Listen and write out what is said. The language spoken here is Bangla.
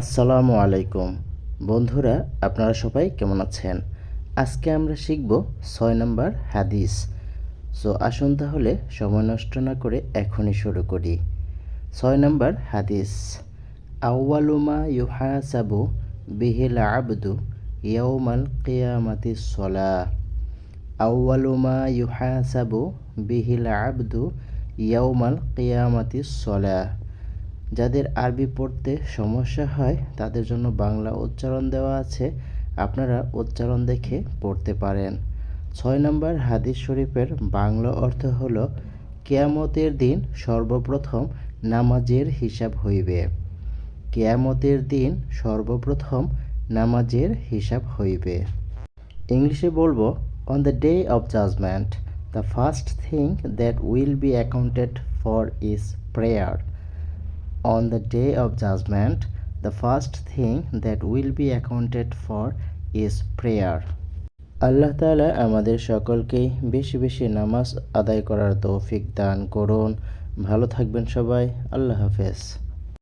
আসসালামু আলাইকুম। বন্ধুরা, আপনারা সবাই কেমন আছেন? আজকে আমরা শিখব ছয় নম্বর হাদিস। সো আসুন তাহলে সময় নষ্ট না করে এখনই শুরু করি। ছয় নম্বর হাদিস। আউয়ালুমা ইউহাসাবু বিহিল আবদু ইয়াউমাল কেয়ামাতি সলা। আউয়ালুমা ইউহাসাবু বিহিল আবদু ইয়াউমাল কেয়ামাতি সলা। যাদের আরবি পড়তে সমস্যা হয়, তাদের জন্য বাংলা উচ্চারণ দেওয়া আছে। আপনারা উচ্চারণ দেখে পড়তে পারেন। ছয় নম্বর হাদিস শরীফের বাংলা অর্থ হল, কেয়ামতের দিন সর্বপ্রথম নামাজের হিসাব হইবে। কেয়ামতের দিন সর্বপ্রথম নামাজের হিসাব হইবে। ইংলিশে বলব on the day of judgement the first thing that will be accounted for is prayer on the day of judgment, the first thing that will be accounted for is prayer. Allah তালা আমাদের সকলকেই বেশি বেশি নামাজ আদায় করার তৌফিক দান করুন ভালো থাকবেন সবাই আল্লাহ হাফেজ